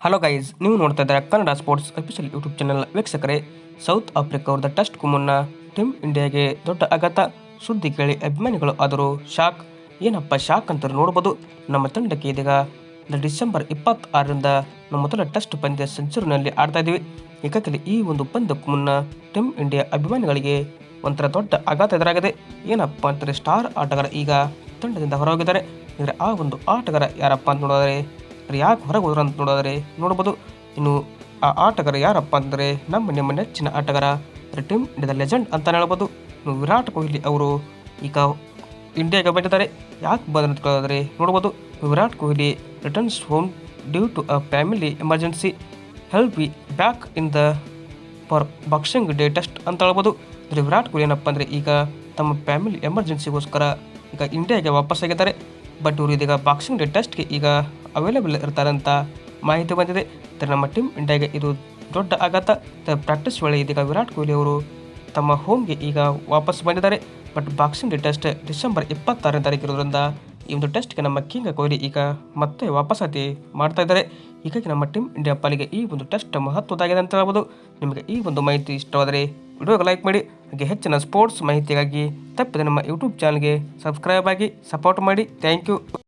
Hello guys ನೀವು ನೋಡ್ತಾ ಇದ್ದಾರೆ Kannada sports official YouTube channel ವೀಕ್ಷಕರೇ ಸೌತ್ ಆಫ್ರಿಕಾ ಅವರದ ಟೆಸ್ಟ್ಗೂ ಮುನ್ನ ಟೀಮ್ ಇಂಡಿಯಾಗೆ ದೊಡ್ಡ ಆಘಾತ ಸುದ್ದಿ ಕೇಳಿ ಅಭಿಮಾನಿಗಳು ಆದರೂ ಶಾಕ್ ಏನಪ್ಪ ಶಾಕ್ ಅಂತ ನೋಡ್ಬೋದು. ನಮ್ಮ ತಂಡಕ್ಕೆ ಇದೀಗ ಡಿಸೆಂಬರ್ ಇಪ್ಪತ್ತಾರರಿಂದ ನಮ್ಮ ಮೊದಲ ಟೆಸ್ಟ್ ಪಂದ್ಯ ಸೆಂಚುರಿನಲ್ಲಿ ಆಡ್ತಾ ಇದ್ದೀವಿ. ಈಗಾಗಲೇ ಈ ಒಂದು ಪಂದ್ಯಕ್ಕೂ ಮುನ್ನ ಟೀಮ್ ಇಂಡಿಯಾ ಅಭಿಮಾನಿಗಳಿಗೆ ಒಂಥರ ದೊಡ್ಡ ಆಘಾತ ಎದುರಾಗಿದೆ. ಏನಪ್ಪ ಅಂತಂದರೆ ಸ್ಟಾರ್ ಆಟಗಾರ ಈಗ ತಂಡದಿಂದ ಹೊರಹೋಗಿದ್ದಾರೆ. ಅಂದರೆ ಆ ಒಂದು ಆಟಗಾರ ಯಾರಪ್ಪ ಅಂತ ನೋಡಿದರೆ ಯಾಕೆ ಹೊರಗೆ ಹೋದ್ರು ಅಂತ ನೋಡಿದ್ರೆ? ನೋಡ್ಬೋದು. ಇನ್ನು ಆ ಆಟಗಾರ ಯಾರಪ್ಪ ಅಂದರೆ ನಮ್ಮ ನಿಮ್ಮ ನೆಚ್ಚಿನ ಆಟಗಾರ ಟೀಮ್ ಇಂಡಿಯಾದ ಲೆಜೆಂಡ್ ಅಂತ ಹೇಳ್ಬೋದು. ಇನ್ನು ವಿರಾಟ್ ಕೊಹ್ಲಿ ಅವರು ಈಗ ಇಂಡಿಯಾಗೆ ಬಂದಿದ್ದಾರೆ. ಯಾಕೆ ಬಂದ್ರು ಅಂತ ಕೇಳಿದ್ರೆ ನೋಡ್ಬೋದು. Virat Kohli returns home due to a family emergency help be back in the for Boxing Day test ಅಂತ ಹೇಳ್ಬೋದು. ಅಂದರೆ ವಿರಾಟ್ ಕೊಹ್ಲಿ ಏನಪ್ಪ ಅಂದರೆ ಈಗ ತಮ್ಮ ಫ್ಯಾಮಿಲಿ ಎಮರ್ಜೆನ್ಸಿಗೋಸ್ಕರ ಈಗ ಇಂಡಿಯಾಗೆ ವಾಪಸ್ ಆಗಿದ್ದಾರೆ ಬಟ್ ಇವರು ಇದೀಗ ಬಾಕ್ಸಿಂಗ್ ಡೇ ಟೆಸ್ಟ್ಗೆ ಈಗ ಅವೈಲೇಬಲ್ ಇರ್ತಾರೆ ಅಂತ ಮಾಹಿತಿ ಬಂದಿದೆ. ನಮ್ಮ ಟೀಮ್ ಇಂಡಿಯಾಗೆ ಇದು ದೊಡ್ಡ ಆಘಾತ. ಪ್ರಾಕ್ಟೀಸ್ ವೇಳೆ ಇದೀಗ ವಿರಾಟ್ ಕೊಹ್ಲಿ ಅವರು ತಮ್ಮ ಹೋಮ್ಗೆ ಈಗ ವಾಪಸ್ ಬಂದಿದ್ದಾರೆ. But Boxing Day test December ಇಪ್ಪತ್ತಾರನೇ ತಾರೀಕು ಇರೋದ್ರಿಂದ ಈ ಒಂದು ಟೆಸ್ಟ್ಗೆ ನಮ್ಮ ಕಿಂಗ್ ಕೊಹ್ಲಿ ಈಗ ಮತ್ತೆ ವಾಪಸಾತಿ ಮಾಡ್ತಾ ಇದ್ದಾರೆ. ಹೀಗಾಗಿ ನಮ್ಮ ಟೀಮ್ ಇಂಡಿಯಾ ಪಾಲಿಗೆ ಈ ಒಂದು ಟೆಸ್ಟ್ ಮಹತ್ವದಾಗಿದೆ ಅಂತ ಹೇಳ್ಬೋದು. ನಿಮಗೆ ಈ ಒಂದು ಮಾಹಿತಿ ಇಷ್ಟವಾದರೆ ವಿಡಿಯೋಗೆ ಲೈಕ್ ಮಾಡಿ. ಹಾಗೆ ಹೆಚ್ಚಿನ ಸ್ಪೋರ್ಟ್ಸ್ ಮಾಹಿತಿಗಾಗಿ ತಪ್ಪದೆ ನಮ್ಮ ಯೂಟ್ಯೂಬ್ ಚಾನಲ್ಗೆ ಸಬ್ಸ್ಕ್ರೈಬ್ ಆಗಿ ಸಪೋರ್ಟ್ ಮಾಡಿ. Thank you